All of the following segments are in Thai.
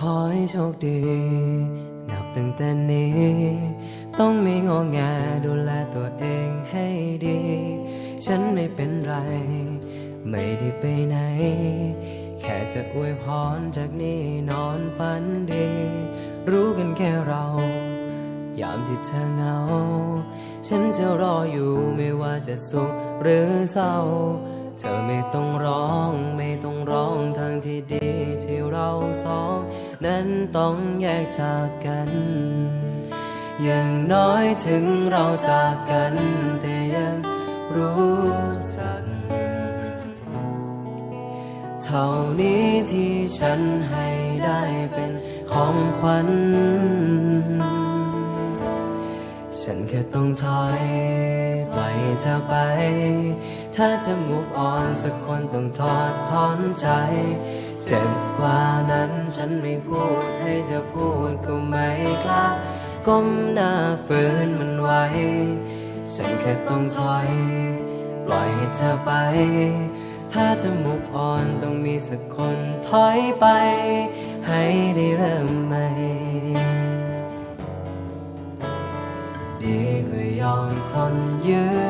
ขอให้โชคดี นับตั้งแต่นี้ ต้องไม่งอแงดูแลตัวเองให้ดี ฉันไม่เป็นไร ไม่ได้ไปไหน แค่จะอวยพรจากนี้นอนฝันดี รู้กันแค่เรา ยามที่เธอเหงา ฉันจะรออยู่ไม่ว่าจะสุขหรือเศร้าเธอไม่ต้องร้อง ไม่ต้องร้องทางที่ดีที่เราสอง นั้นต้องแยกจากกัน อย่างน้อยถึงเราจากกัน แต่ยังรู้จัก เท่านี้ที่ฉันให้ได้เป็นของขวัญ ฉันแค่ต้องถอยปล่อยเธอไป ถ้าจะมุกอ่อนสักคนต้องทอดถอนใจ เจ็บกว่านั้นฉันไม่พูดให้เธอพูดก็ไม่กล้าก้มหน้าฝืนมันไว้ ฉันแค่ต้องถอย ปล่อยให้เธอไป ถ้าจะมุกอ่อนต้องมีสักคนถอยไป ให้ได้เริ่มใหม่ดีกว่ายอมทนยื้อ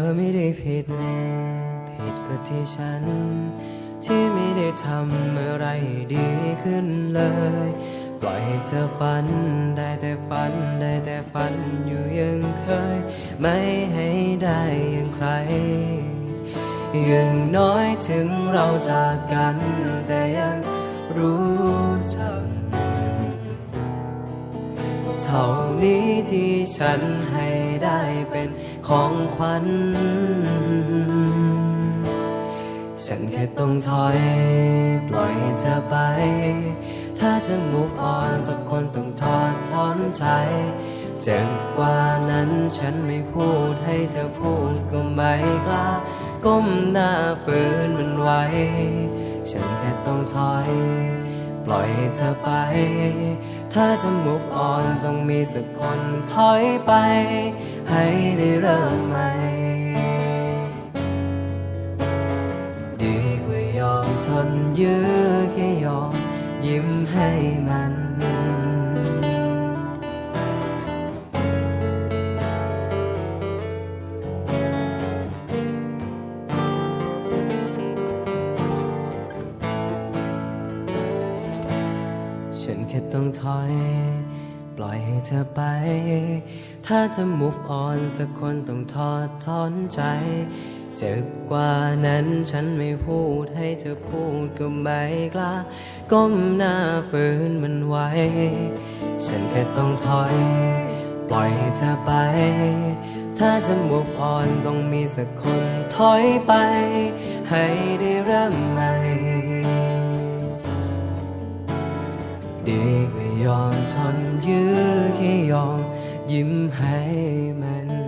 อไม่ได้ผิด ผิดก็ที่ฉัน ที่ไม่ได้ทำอะไรดีขึ้นเลย ปล่อยให้เธอฝัน ได้แต่ฝัน ได้แต่ฝันอยู่ยังเคย ไม่ให้ได้อย่างใครอย่างน้อยถึงเราจากกัน แต่ยังรู้จัก ท่านี้ที่ฉันให้ได้เป็นของขวัญ ฉันแค่ต้องถอย ปล่อยเธอไป ถ้าจะมุกอ่อนสักคนต้องทอดถอนใจ เจ็บกว่านั้นฉันไม่พูดให้เธอพูดก็ไม่กล้า ก้มหน้าฝืนมันไว้ ฉันแค่ต้องถอย ปล่อยให้เธอไป ถ้าจะมุกอ่อนต้องมีสักคนถอยไป ให้ได้เริ่มใหม่ ดีกว่ายอมทนยื้อแค่ยอมยิ้มให้มัน ค่ต้องถอย ปล่อยให้เธอไป ถ้าจะ move on สักคนต้องทอดถอนใจ เจ็บกว่านั้นฉันไม่พูดให้เธอพูดก็ไม่กล้า ก้มหน้าฝืนมันไว้ ฉันแค่ต้องถอย ปล่อยให้เธอไป ถ้าจะ move on ต้องมีสักคนถอยไป ให้ได้เริ่มใหม่ ดีกม่ยอมทนยื้อแค่ยอมยิ้มให้มัน